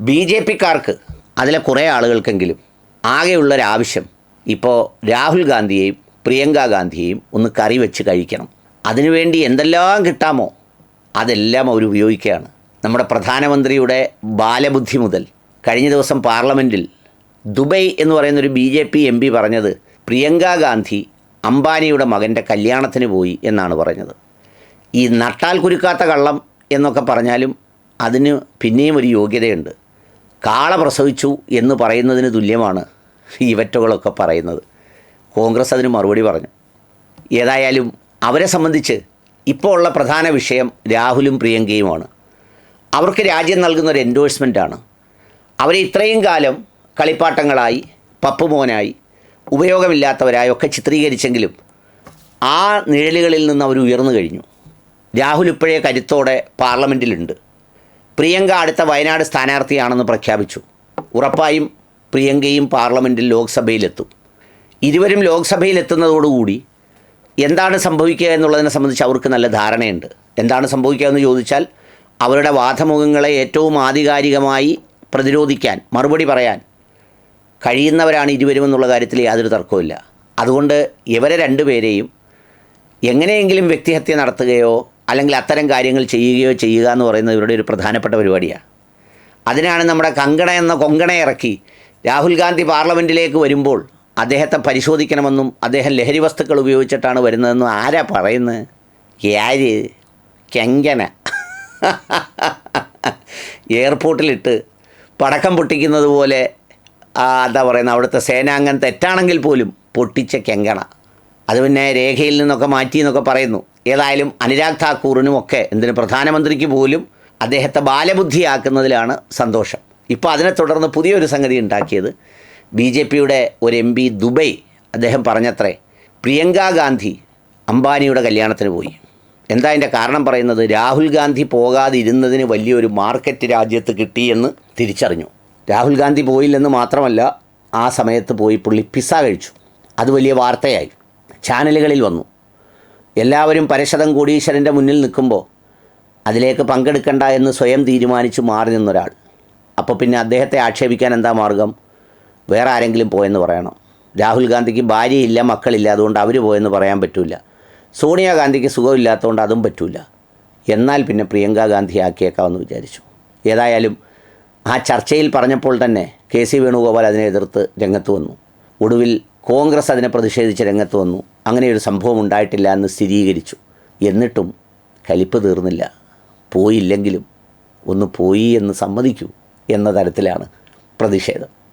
B J പിക്കാർക്ക് അതിലെ കുറേ ആളുകൾക്കെങ്കിലും ആകെയുള്ളൊരാവശ്യം ഇപ്പോൾ രാഹുൽ ഗാന്ധിയെയും പ്രിയങ്ക ഗാന്ധിയെയും ഒന്ന് കറി വെച്ച് കഴിക്കണം. അതിനുവേണ്ടി എന്തെല്ലാം കിട്ടാമോ അതെല്ലാം അവർ ഉപയോഗിക്കുകയാണ്. നമ്മുടെ പ്രധാനമന്ത്രിയുടെ ബാലബുദ്ധി മുതൽ കഴിഞ്ഞ ദിവസം പാർലമെന്റിൽ ദുബൈ എന്ന് പറയുന്നൊരു B J P M P പറഞ്ഞത് പ്രിയങ്ക ഗാന്ധി അംബാനിയുടെ മകന്റെ കല്യാണത്തിന് പോയി എന്നാണ് പറഞ്ഞത്. ഈ നട്ടാൽ കുരുക്കാത്ത കള്ളം എന്നൊക്കെ പറഞ്ഞാലും അതിന് പിന്നെയും ഒരു യോഗ്യതയുണ്ട്. കാള പ്രസവിച്ചു എന്ന് പറയുന്നതിന് തുല്യമാണ് ഇവറ്റകളൊക്കെ പറയുന്നത്. കോൺഗ്രസ് അതിന് മറുപടി പറഞ്ഞു. ഏതായാലും അവരെ സംബന്ധിച്ച് ഇപ്പോൾ ഉള്ള പ്രധാന വിഷയം രാഹുലും പ്രിയങ്കയുമാണ്. അവർക്ക് രാജ്യം നൽകുന്ന ഒരു എൻഡോഴ്സ്മെന്റാണ് അവരെ ഇത്രയും കാലം കളിപ്പാട്ടങ്ങളായി പപ്പുമോനായി ഉപയോഗമില്ലാത്തവരായി ഒക്കെ ചിത്രീകരിച്ചെങ്കിലും ആ നിഴലുകളിൽ നിന്ന് അവർ ഉയർന്നു കഴിഞ്ഞു. രാഹുൽ ഇപ്പോഴേ കരുത്തോടെ പാർലമെന്റിലുണ്ട് പ്രിയങ്ക അടുത്ത വയനാട് സ്ഥാനാർത്ഥിയാണെന്ന് പ്രഖ്യാപിച്ചു. ഉറപ്പായും പ്രിയങ്കയും പാർലമെന്റിൽ ലോക്സഭയിലെത്തും. ഇരുവരും ലോക്സഭയിലെത്തുന്നതോടുകൂടി എന്താണ് സംഭവിക്കുക എന്നുള്ളതിനെ സംബന്ധിച്ച് അവർക്ക് നല്ല ധാരണയുണ്ട്. എന്താണ് സംഭവിക്കുക എന്ന് ചോദിച്ചാൽ അവരുടെ വാദമുഖങ്ങളെ ഏറ്റവും ആധികാരികമായി പ്രതിരോധിക്കാൻ മറുപടി പറയാൻ കഴിയുന്നവരാണ് ഇരുവരും എന്നുള്ള കാര്യത്തിൽ യാതൊരു തർക്കവുമില്ല. അതുകൊണ്ട് ഇവരെ രണ്ടുപേരെയും എങ്ങനെയെങ്കിലും വ്യക്തിഹത്യ നടത്തുകയോ അല്ലെങ്കിൽ അത്തരം കാര്യങ്ങൾ ചെയ്യുകയോ ചെയ്യുക എന്ന് പറയുന്നത് ഇവരുടെ ഒരു പ്രധാനപ്പെട്ട പരിപാടിയാണ് അതിനാണ് നമ്മുടെ കങ്കണ എന്ന കൊങ്കണ ഇറക്കി രാഹുൽ ഗാന്ധി പാർലമെന്റിലേക്ക് വരുമ്പോൾ അദ്ദേഹത്തെ പരിശോധിക്കണമെന്നും അദ്ദേഹം ലഹരി വസ്തുക്കൾ ഉപയോഗിച്ചിട്ടാണ് വരുന്നതെന്നും ആരാ പറയുന്നത്? യാര്? കെങ്കന. എയർപോർട്ടിലിട്ട് പടക്കം പൊട്ടിക്കുന്നത് പോലെ എന്താ പറയുന്നത് അവിടുത്തെ സേനാംഗം തെറ്റാണെങ്കിൽ പോലും പൊട്ടിച്ച കെങ്കണ. അത് പിന്നെ രേഖയിൽ നിന്നൊക്കെ മാറ്റി എന്നൊക്കെ പറയുന്നു. ഏതായാലും അനുരാഗ് താക്കൂറിനുമൊക്കെ എന്തിന് പ്രധാനമന്ത്രിക്ക് പോലും അദ്ദേഹത്തെ ബാലബുദ്ധിയാക്കുന്നതിലാണ് സന്തോഷം. ഇപ്പോൾ അതിനെ തുടർന്ന് പുതിയൊരു സംഗതി ഉണ്ടാക്കിയത് ബി ജെ പിയുടെ ഒരു എം പി ദുബൈ അദ്ദേഹം പറഞ്ഞത്രേ പ്രിയങ്ക ഗാന്ധി അംബാനിയുടെ കല്യാണത്തിന് പോയി. എന്താ അതിന്റെ കാരണം പറയുന്നത്? രാഹുൽ ഗാന്ധി പോകാതിരുന്നതിന് വലിയൊരു മാർക്കറ്റ് രാജ്യത്ത് കിട്ടിയെന്ന് തിരിച്ചറിഞ്ഞു. രാഹുൽ ഗാന്ധി പോയില്ലെന്ന് മാത്രമല്ല ആ സമയത്ത് പോയി പുള്ളി പിസ്സ കഴിച്ചു. അത് വലിയ വാർത്തയായി. ചാനലുകളിൽ വന്നു. എല്ലാവരും പരശതം കോടീശ്വരന്റെ മുന്നിൽ നിൽക്കുമ്പോൾ അതിലേക്ക് പങ്കെടുക്കണ്ട എന്ന് സ്വയം തീരുമാനിച്ച് മാറി നിന്നൊരാൾ. അപ്പോൾ പിന്നെ അദ്ദേഹത്തെ ആക്ഷേപിക്കാൻ എന്താ മാർഗം? വേറെ ആരെങ്കിലും പോയെന്ന് പറയണം. രാഹുൽ ഗാന്ധിക്ക് ഭാര്യയില്ല മക്കളില്ല അതുകൊണ്ട് അവർ പോയെന്ന് പറയാൻ പറ്റില്ല സോണിയാഗാന്ധിക്ക് സുഖമില്ലാത്തതുകൊണ്ട് അതും പറ്റില്ല എന്നാൽ പിന്നെ പ്രിയങ്ക ഗാന്ധി ആക്കിയേക്കാമെന്ന് വിചാരിച്ചു. ഏതായാലും ആ ചർച്ചയിൽ പറഞ്ഞപ്പോൾ തന്നെ കെ സി വേണുഗോപാൽ അതിനെ എതിർത്ത് രംഗത്ത് വന്നു. ഒടുവിൽ കോൺഗ്രസ് അതിനെ പ്രതിഷേധിച്ച് രംഗത്ത് വന്നു. അങ്ങനെ ഒരു സംഭവം ഉണ്ടായിട്ടില്ല എന്ന് സ്ഥിരീകരിച്ചു. എന്നിട്ടും കലിപ്പ് തീർന്നില്ല. പോയില്ലെങ്കിലും ഒന്ന് പോയി എന്ന് സമ്മതിക്കൂ എന്ന തരത്തിലാണ് പ്രതിഷേധം.